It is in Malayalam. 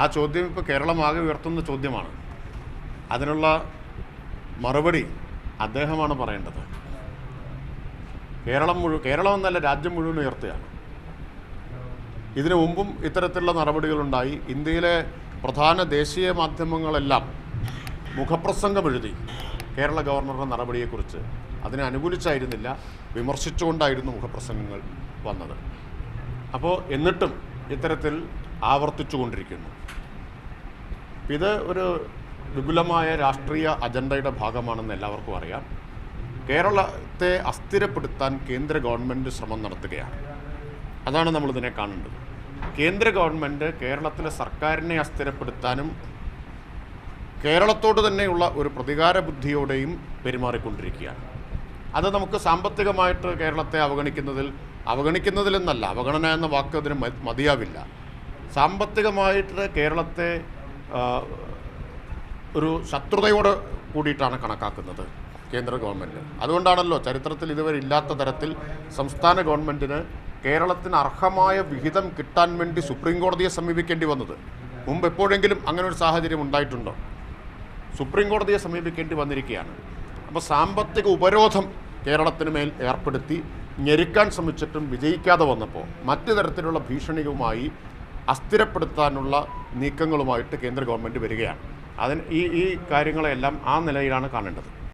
ആ ചോദ്യം ഇപ്പോൾ കേരളമാകെ ഉയർത്തുന്ന ചോദ്യമാണ്. അതിനുള്ള മറുപടി അദ്ദേഹമാണ് പറയേണ്ടത്. കേരളം മുഴുവൻ കേരളം എന്നല്ല രാജ്യം മുഴുവൻ ഉയർത്തുകയാണ്. ഇതിനു മുമ്പും ഇത്തരത്തിലുള്ള നടപടികളുണ്ടായി. ഇന്ത്യയിലെ പ്രധാന ദേശീയ മാധ്യമങ്ങളെല്ലാം മുഖപ്രസംഗം എഴുതി കേരള ഗവർണറുടെ നടപടിയെക്കുറിച്ച് അതിനെ അനുകൂലിച്ചായിരുന്നില്ല. വിമർശിച്ചുകൊണ്ടായിരുന്നു മുഖപ്രസംഗങ്ങൾ വന്നത്. അപ്പോൾ എന്നിട്ടും ഇത്തരത്തിൽ ആവർത്തിച്ചു കൊണ്ടിരിക്കുന്നു ഇത് ഒരു വിപുലമായ രാഷ്ട്രീയ അജണ്ടയുടെ ഭാഗമാണെന്ന് എല്ലാവർക്കും അറിയാം. കേരളത്തെ അസ്ഥിരപ്പെടുത്താൻ കേന്ദ്ര ഗവൺമെന്റ് ശ്രമം നടത്തുകയാണ്. അതാണ് നമ്മളിതിനെ കാണേണ്ടത്. കേന്ദ്ര ഗവൺമെന്റ് കേരളത്തിലെ സർക്കാരിനെ അസ്ഥിരപ്പെടുത്താനും കേരളത്തോട് തന്നെയുള്ള ഒരു പ്രതികാര ബുദ്ധിയോടെയും പെരുമാറിക്കൊണ്ടിരിക്കുകയാണ്. അത് നമുക്ക് സാമ്പത്തികമായിട്ട് കേരളത്തെ അവഗണിക്കുന്നതിൽ അവഗണിക്കുന്നതിലെന്നല്ല അവഗണന എന്ന വാക്ക് അതിന് മതിയാവില്ല. സാമ്പത്തികമായിട്ട് കേരളത്തെ ഒരു ശത്രുതയോട് കൂടിയിട്ടാണ് കണക്കാക്കുന്നത് കേന്ദ്ര ഗവൺമെന്റ് അതുകൊണ്ടാണല്ലോ ചരിത്രത്തിൽ ഇതുവരെ ഇല്ലാത്ത തരത്തിൽ സംസ്ഥാന ഗവൺമെന്റിന് കേരളത്തിന് അർഹമായ വിഹിതം കിട്ടാൻ വേണ്ടി സുപ്രീം കോടതിയെ സമീപിക്കേണ്ടി വന്നത്. മുമ്പ് എപ്പോഴെങ്കിലും അങ്ങനെ ഒരു സാഹചര്യം ഉണ്ടായിട്ടുണ്ടോ? സുപ്രീം കോടതിയെ സമീപിക്കേണ്ടി വന്നിരിക്കുകയാണ്. അപ്പോൾ സാമ്പത്തിക ഉപരോധം കേരളത്തിന് മേൽ ഏർപ്പെടുത്തി ഞെരുക്കാൻ ശ്രമിച്ചിട്ടും വിജയിക്കാതെ വന്നപ്പോൾ മറ്റു തരത്തിലുള്ള ഭീഷണിയുമായി അസ്ഥിരപ്പെടുത്താനുള്ള നീക്കങ്ങളുമായിട്ട് കേന്ദ്ര ഗവൺമെന്റ് വരികയാണ്. അതിന് ഈ ഈ കാര്യങ്ങളെല്ലാം ആ നിലയിലാണ് കാണേണ്ടത്.